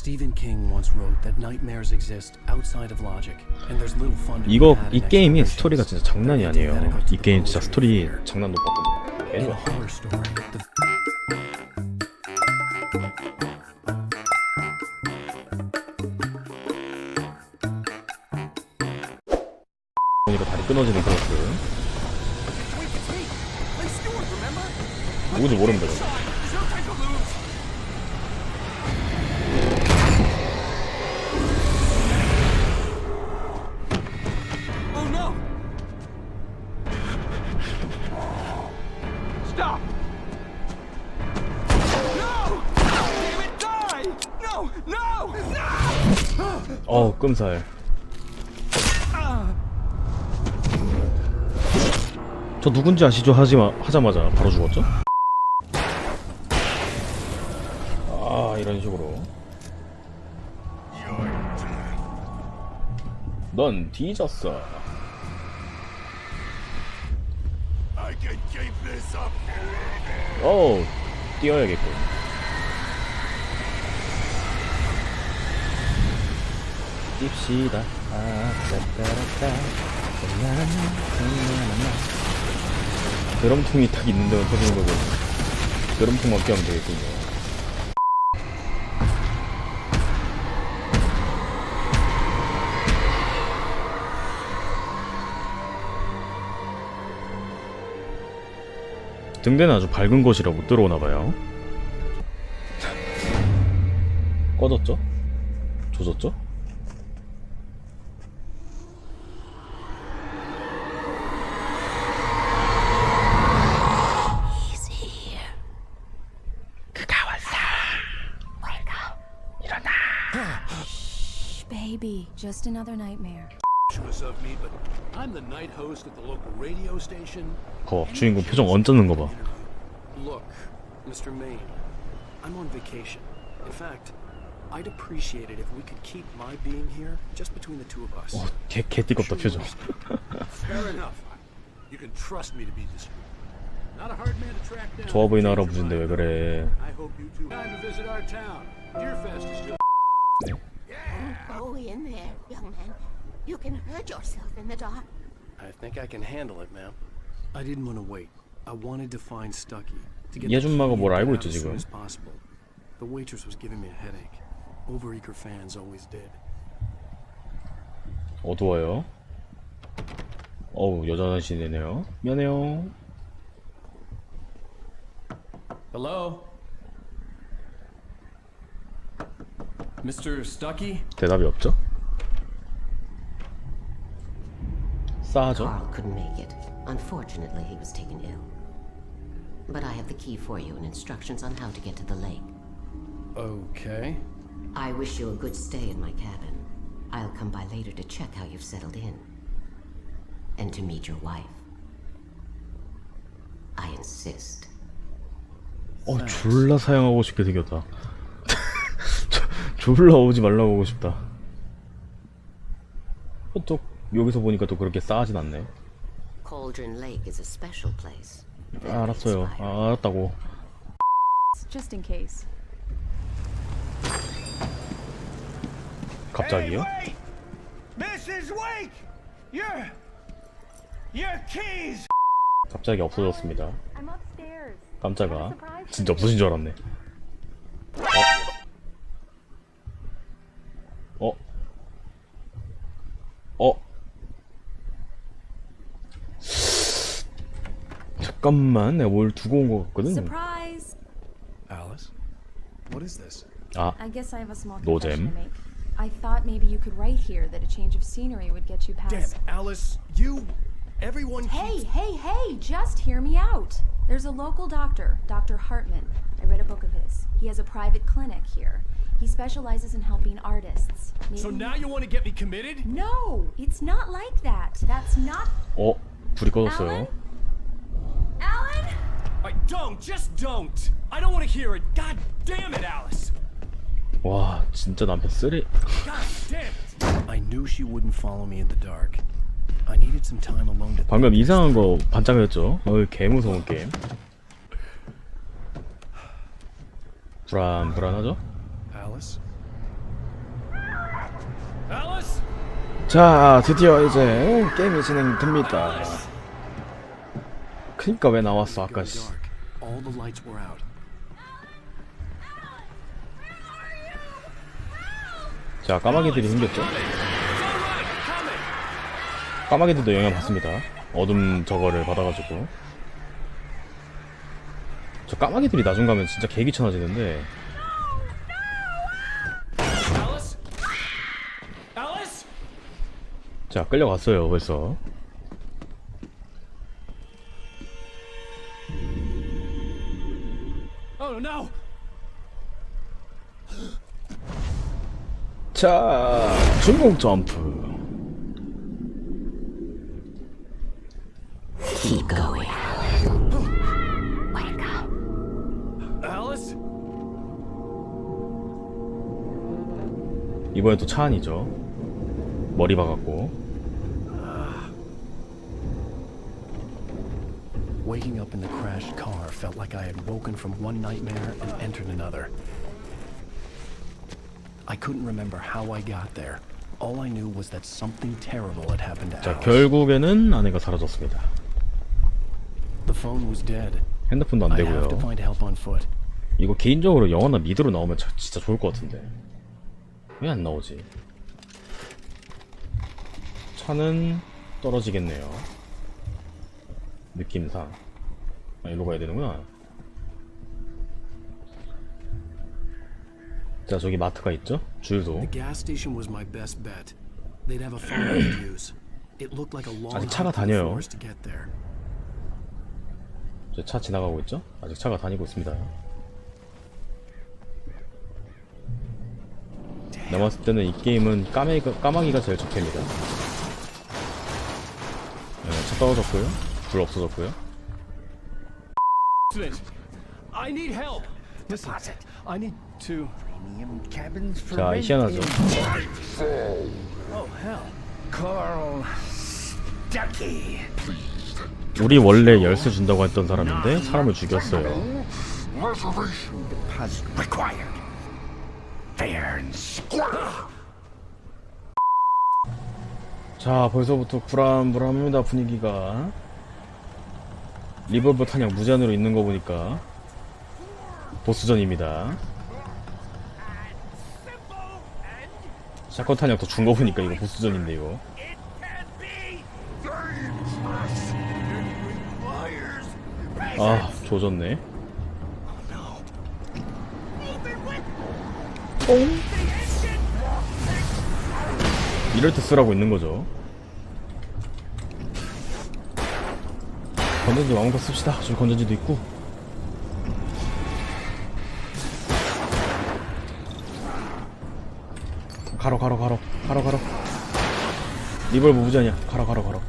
Stephen King once wrote that nightmares exist outside of logic, and there's little fun 이거 이 in 게임이 스토리가 진짜 장난이 아니에요. 이 the 게임 진짜 스토리. 장난 높았거든요. The 보니까 다리 끊어지는 그렇고 누군지 모릅니다. 저거. 어 끔살. 저 누군지 아시죠? 하지마 하자마자 바로 죽었죠? 아 이런 식으로. 넌 뒤졌어. 어우 뛰어야겠군. 뜁시다. 아, 따따라따. 나나나나나. 드럼통이 딱 있는 데만 터지는 거고 드럼통만 피하면 되겠군요. 등대는 아주 밝은 곳이라 못 들어오나 봐요. 꺼졌죠? 조졌죠? local radio station. 거 주인공 표정 얹는 거 봐. Look, Mr. Maine, I'm on vacation. In fact, I'd appreciate it if we could keep my being here just between the two of us. 어, 개, 개 띠껍다 표정. Fair enough. You can trust me to be discreet. Not a hard man to track down. 좋아 보이는 할아버지인데 왜 그래? I hope you two time to visit our town. Deerfest is still Go in there, young man. You can hurt yourself in the dark. I think I can handle it, ma'am. I didn't want to wait. I wanted to find Stucky. To get 이 아줌마가 the 뭘 key 알고 and get out 있죠, as soon 지금? as possible. The waitress was giving me a headache. Overeager fans always did. 어두워요. 어우 여자 화장실이네요. 미안해요. Hello? Mr. Stucky? 대답이 없죠? 싸하죠? Carl couldn't make it. Unfortunately, he was taken ill. But I have the key for you and instructions on how to get to the lake. Okay. I wish you a good stay in my cabin. I'll come by later to check how you've settled in. And to meet your wife. I insist. 어 졸라 사양하고 싶게 생겼다. 저- 졸라 오지 말라고 하고 싶다. 어, 또 여기서 보니까 또 그렇게 싸하진 않네. Cauldron Lake is a special place. Very 아, 알았어요. 아, 알았다고. Just in case. 갑자기요? Hey, wait! Mrs. Wake! Your... Your keys! 갑자기 없어졌습니다. I'm upstairs. 깜짝아. 진짜 없어진 줄 알았네. 어? 잠깐만, 내가 뭘 두고 온 것 같거든? Surprise! Alice? What is this? 아, I guess I have a small No confession jam. to make. I thought maybe you could write here that a change of scenery would get you Damn, past. Alice, you. Everyone. Hey, hey, hey! Just hear me out. There's a local doctor, Dr. Hartman. I read a book of his. He has a private clinic here. He specializes in helping artists. Maybe So now you want to get me committed? No, it's not like that. That's not. 어? 불이 꺼졌어요. Alan? Alan? I don't, just don't! I don't want to hear it. God damn it, Alice! 와, 진짜 남편 쓰레. God damn it! I knew she wouldn't follow me in the dark. I needed some time alone to. 방금 이상한 거 반짝였죠? 어이, 개 무서운 게임. 불안, 불안하죠? Alice, Alice? 자 드디어 이제 게임이 진행됩니다 그니까 왜 나왔어 아까 씨 dark. All the lights were out. 자 까마귀들이 생겼죠 까마귀들도 영향 받습니다 어둠 저거를 받아가지고 저 까마귀들이 나중 가면 진짜 Alice? Alice? 자 끌려갔어요 벌써 no! 자 중공 점프 Keep going. Alice? 이번엔 또 차 안이죠 머리 박았고 Waking up in the crashed car felt like I had woken from one nightmare and entered another. I couldn't remember how I got there. All I knew was that something terrible had happened to 자 Alice. 결국에는 아내가 사라졌습니다 The phone was dead. 핸드폰도 안 I have to 되고요 find help on foot. 이거 개인적으로 영화나 미드로 나오면 자- 진짜 좋을 것 같은데 왜 안 나오지? 차는 떨어지겠네요 느낌상 아 일로 가야 되는구나 자 저기 마트가 있죠? 주유소 아직 차가 다녀요. forest to get there. 저차 지나가고 있죠? 아직 차가 다니고 있습니다 봤을 때는 이 게임은 까마귀가, 까마귀가 제일 적합니다 네, 차 떨어졌고요 불 없어졌고요. I need help. Listen, I need to. 자 희한하죠 Oh hell! Carl Stucky. 우리 원래 열쇠 준다고 했던 사람인데 사람을 죽였어요 Reservation deposit required. Fair and square. 자 벌써부터 불안불안합니다 분위기가 리볼버 탄약 무제한으로 있는 거 보니까 보스전입니다. 샷건 탄약도 준거 보니까 이거 보스전인데 이거. 아 조졌네. 이럴 때 쓰라고 있는 거죠 건전지 마음껏 씁시다 저기 건전지도 있고 가로 가로 가로 가로 가로 리볼버 무전이야 가로 가로 가로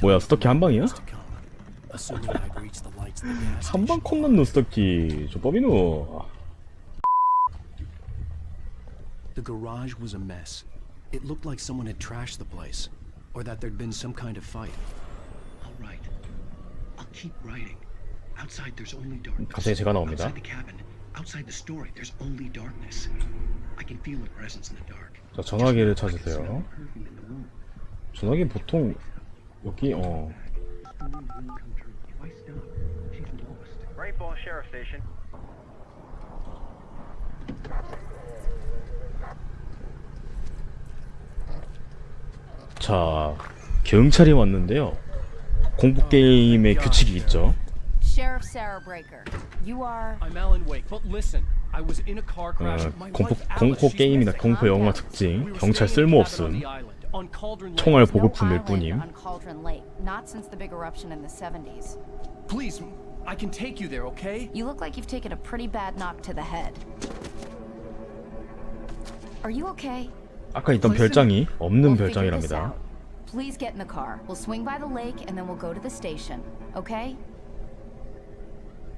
뭐야 스토키 한 방이야? 한방 station. 컵 넣는 스토키 저 법이노 The garage was a mess. It looked like someone had trashed the place, or that there'd been some kind of fight. I'll write. I'll keep writing. Outside, there's only darkness. 갑자기 제가 나옵니다. Outside the cabin, outside the story, there's only darkness. I can feel a presence in the dark. 자 전화기를 I can smell 찾으세요 perfume in the room. 전화기 보통 여기 어 The room won't come true. If I stop, she's lost. Rainbow Sheriff Station. 자, 경찰이 왔는데요. 공포 게임의 규칙이 있죠. Sheriff Sarah Breaker. You are. I'm Alan Wake, but listen. I was in a car crash. 어, 공포 공포 게임이나. 공포 영화 특징 경찰 쓸모없음. 총알 보급품일 뿐임. Not since the big eruption in the 70s. Please, I can take you there, okay? You look like you've taken a pretty bad knock to the head. Are you okay? 아까 있던 별장이 없는 별장이랍니다. Please get in the car. We'll swing by the lake and then we'll go to the station. Okay?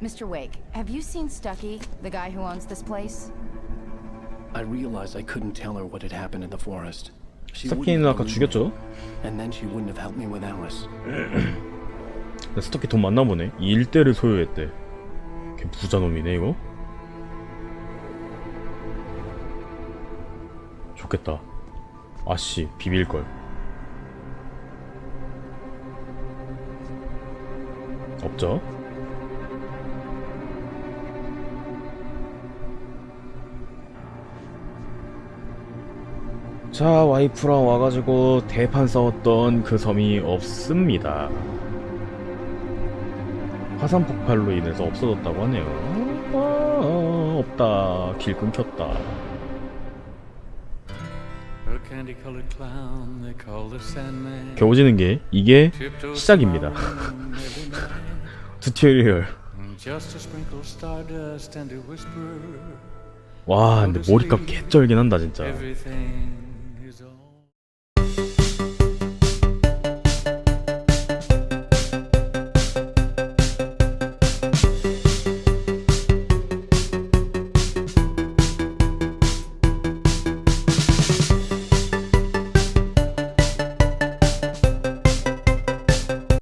Mr. Wake, have you seen Stucky, the guy who owns this place? I realized I couldn't tell her what had happened in the forest. She 스토키는 아까 죽였죠? And then she wouldn't have helped me with Alice. 스토키 돈 많나 보네. 이 일대를 소유했대. 걔 부자놈이네 이거. 좋겠다. 아씨 비빌걸. 없죠? 자 와이프랑 와가지고 대판 싸웠던 그 섬이 없습니다. 화산 폭발로 인해서 없어졌다고 하네요. 아, 없다. 길 끊겼다 겨우지는 게 이게 시작입니다. 튜토리얼 와 근데 몰입감 개쩔긴 한다 진짜